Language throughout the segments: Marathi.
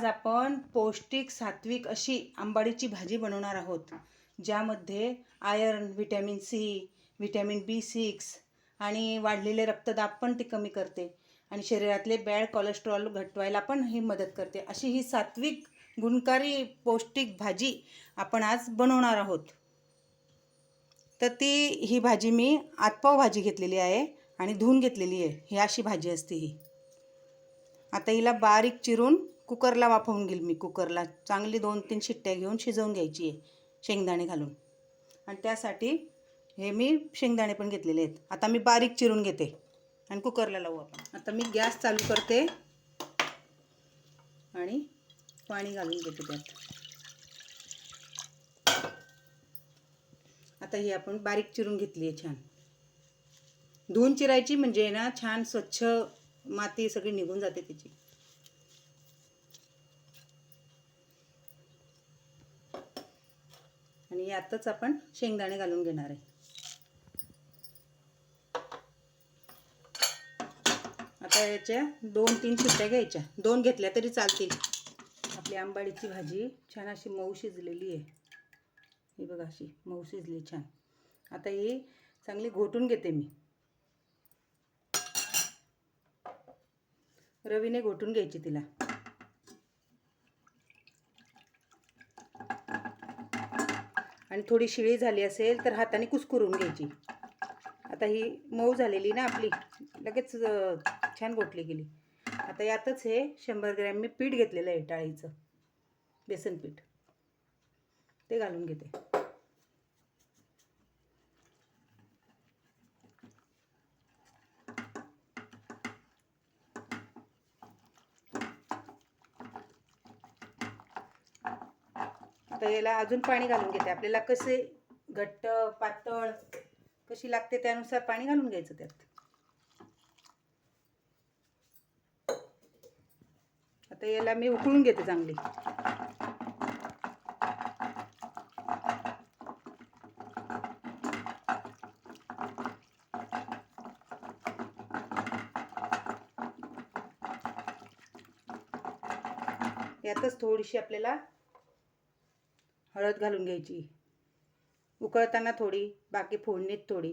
आज आपण पौष्टिक सात्विक अशी आंबाडीची भाजी बनवणार आहोत ज्यामध्ये iron vitamin C vitamin B six आणि वाढलेले रक्तदाब पण ती कमी करते आणि शरीरातले बॅड कोलेस्ट्रॉल घटवायला पण ही मदत करते. अशी ही सात्विक गुणकारी पौष्टिक भाजी आपण आज बनवणार आहोत. तर ती ही भाजी मी आतपाव भाजी घेतलेली आहे आणि धुवून घेतलेली आहे. ही अशी भाजी असते ही. आता हिला बारीक चिरून कुकरला वाफवून घेईल मी कुकरला. चांगली दोन तीन शिट्ट्या घेऊन शिजवून घ्यायची आहे शेंगदाणे घालून. आणि त्यासाठी हे मी शेंगदाणे पण घेतलेले आहेत. आता मी बारीक चिरून घेते आणि कुकरला लावू आपण. आता मी गॅस चालू करते आणि पाणी घालून घेते त्यात. आता ही आपण बारीक चिरून घेतली आहे छान. धुवून चिरायची म्हणजे ना छान स्वच्छ माती सगळी निघून जाते त्याची आणि यातच आपण शेंगदाणे घालून घेणार आहे. आता याच्या दोन तीन शिट्ट्या घ्यायच्या. दोन घेतल्या तरी चालतील. आपली आंबाडीची भाजी छान अशी मऊ शिजलेली आहे. ही बघा अशी मऊ शिजली छान. आता ही चांगली घोटून घेते मी. रवीने घोटून घ्यायची तिला. आणि थोडी शिळी झाली असेल तर हाताने कुस्कुरून घ्यायची. आता ही मऊ झालेली ना आपली लगेच छान गोठली गेली. आता यातच हे शंभर ग्रॅम मी पीठ घेतलेलं आहे डाळीचं बेसन पीठ. ते घालून घेते. आता याला अजून पाणी घालून घेते. आपल्याला कसे घट्ट पातळ कशी लागते त्यानुसार पाणी घालून घ्यायचं त्यात. आता याला मी उकळून घेते चांगली. यातच थोडीशी आपल्याला हळद घालून घ्यायची. उकळताना थोडी बाकी फोडणीत थोडी.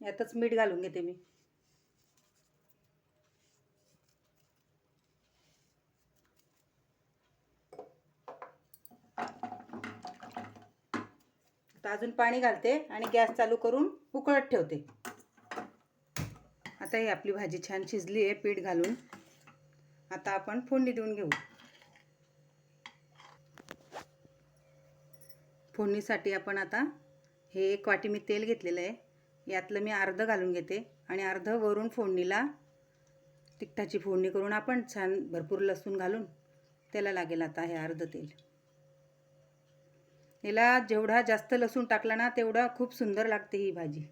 यातच मीठ घालून घेते मी. आता अजून पाणी घालते आणि गॅस चालू करून उकळत ठेवते. आता ही आपली भाजी छान शिजली आहे पीठ घालून. आता आपण फोडणी देऊन घेऊ. फोडणीसाठी आपण आता हे एक वाटी मी तेल घेतलेलं आहे. यातलं मी अर्धं घालून घेते आणि अर्धं वरून फोडणीला तिखटाची फोडणी करून आपण छान भरपूर लसूण घालून त्याला लागेल आता हे अर्धं तेल. हिला जेवढा जास्त लसूण टाकला ना तेवढा खूप सुंदर लागते ही भाजी.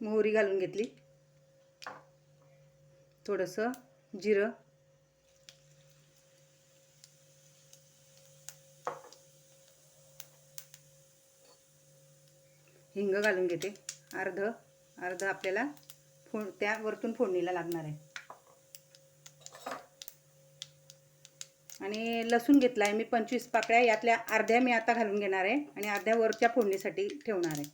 मोहरी घालून घेतली. थोडंसं जिरं. हिंग घालून घेते. अर्ध अर्ध आपल्याला फो त्या वरतून फोडणीला लागणार आहे. आणि लसूण घेतला आहे मी पंचवीस पाकळ्या यातल्या अर्ध्या मी आता घालून घेणार आहे आणि अर्ध्या वरच्या फोडणीसाठी ठेवणार आहे.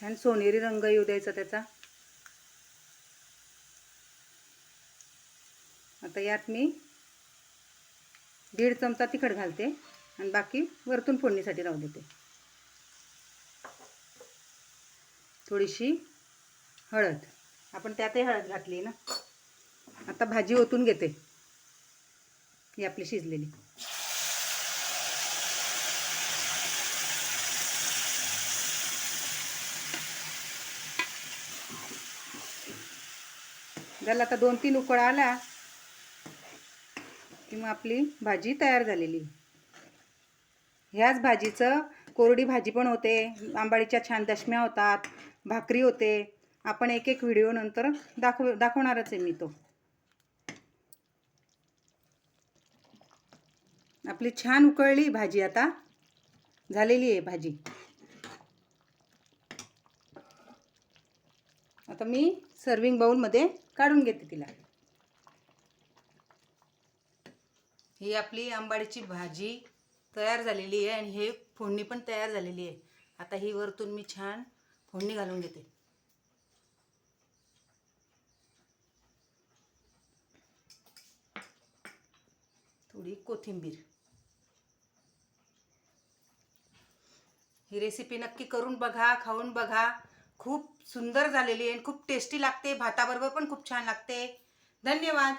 छान सोनेरी रंग येऊ द्यायचा त्याचा. आता यात मी दीड चमचा तिखट घालते आणि बाकी वरतून फोडणीसाठी राहू देते. थोडीशी हळद. आपण त्यातही हळद घातली ना. आता भाजी ओतून घेते. ही आपली शिजलेली. त्याला आता दोन तीन उकळा आला की मग आपली भाजी तयार झालेली. ह्याच भाजीचं कोरडी भाजी पण होते आंबाडीच्या छान दशम्या होतात भाकरी होते. आपण एक एक व्हिडिओ नंतर दाखव दाखवणारच आहे मी तो. आपली छान उकळली भाजी आता. झालेली आहे भाजी. आता मी सर्विंग बाउलमध्ये काढून घेते तिला. ही आपली आंबाडीची भाजी तयार झालेली आहे आणि हे फोडणी पण तयार झालेली आहे. आता ही वरतून मी छान फोडणी घालून घेते. थोडी कोथिंबीर. ही रेसिपी नक्की करून बघा खाऊन बघा. खूप सुंदर झालेली आहे आणि खूप टेस्टी लागते. भाताबरोबर पण खूप छान लागते. धन्यवाद.